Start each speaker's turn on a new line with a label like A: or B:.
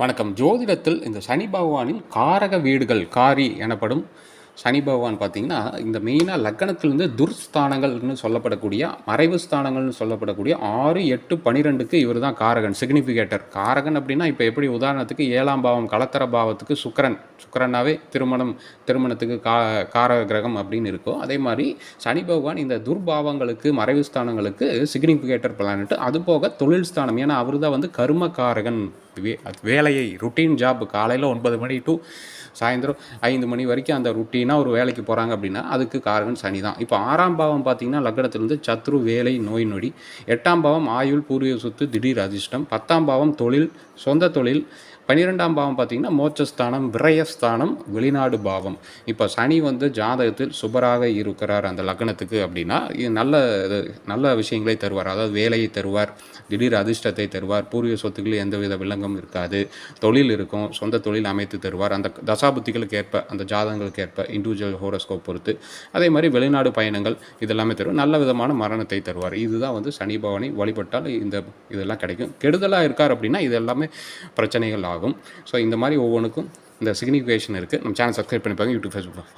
A: வணக்கம். ஜோதிடத்தில் இந்த சனி பகவானின் காரக வீடுகள் காரி எனப்படும் சனி பகவான் பார்த்திங்கன்னா இந்த மெயினாக லக்கணத்திலிருந்து துர்ஸ்தானங்கள்னு சொல்லப்படக்கூடிய மறைவு ஸ்தானங்கள்னு சொல்லப்படக்கூடிய ஆறு எட்டு பனிரெண்டுக்கு இவர் தான் காரகன் சிக்னிஃபிகேட்டர் காரகன் அப்படின்னா இப்போ எப்படி உதாரணத்துக்கு ஏழாம் பாவம் கலத்தர பாவத்துக்கு சுக்கரன். சுக்கரனாவே திருமணம் திருமணத்துக்கு கா காரக கிரகம் அப்படின்னு இருக்கோ அதே மாதிரி சனி பகவான் இந்த துர்பாவங்களுக்கு மறைவு ஸ்தானங்களுக்கு சிக்னிஃபிகேட்டர் பிளானட் அது போக தொழில் ஸ்தானம். ஏன்னா அவர் தான் வந்து கர்மகாரகன் வே வேலையை ருட்டீன் ஜாப் காலையில் ஒன்பது மணி டு சாயந்தரம் ஐந்து மணி வரைக்கும் அந்த ருட்டீனாக ஒரு வேலைக்கு போகிறாங்க அப்படின்னா அதுக்கு காரகன் சனி தான். இப்போ ஆறாம் பாவம் பார்த்தீங்கன்னா லக்னத்திலிருந்து சத்ரு வேலை நோய் நொடி. எட்டாம் பாவம் ஆயுள் பூர்வீக சொத்து திடீர் அதிர்ஷ்டம். பத்தாம் பாவம் தொழில் சொந்த தொழில். பன்னிரெண்டாம் பாவம் பார்த்தீங்கன்னா மோட்சஸ்தானம் விரயஸ்தானம் வெளிநாடு பாவம். இப்போ சனி வந்து ஜாதகத்தில் சுபராக இருக்கிறார் அந்த லக்னத்துக்கு அப்படின்னா நல்ல இது நல்ல விஷயங்களை தருவார். அதாவது வேலையை தருவார் திடீர் அதிர்ஷ்டத்தை தருவார் பூர்வீக சொத்துக்களில் எந்தவித வில்லங்கம் இருக்காது. தொழில் இருக்கும். சொந்த தொழில் அமைத்து தருவார். அந்த தசாபுத்திகளுக்கு ஏற்ப அந்த ஜாதகங்களுக்கு ஏற்ப இண்டிவிஜுவல் ஹோரோஸ்கோப் பொறுத்து. அதே மாதிரி வெளிநாடு பயணங்கள் இதெல்லாமே தருவார் நல்ல விதமான மரணத்தை தருவார். இதுதான் வந்து சனி பவனை வழிபட்டால் இந்த இதெல்லாம் கிடைக்கும். கெடுதலாக இருக்கார் அப்படின்னா இது எல்லாமே பிரச்சனைகள் ஆகும். ஸோ இந்த மாதிரி ஒவ்வொன்றுக்கும் இந்த சிக்னிஃபிகேஷன் இருக்குது நம்ம சேனல் சப்ஸ்கிரைப் பண்ணிப்பாங்க யூடியூப் ஃபேஸ்புக்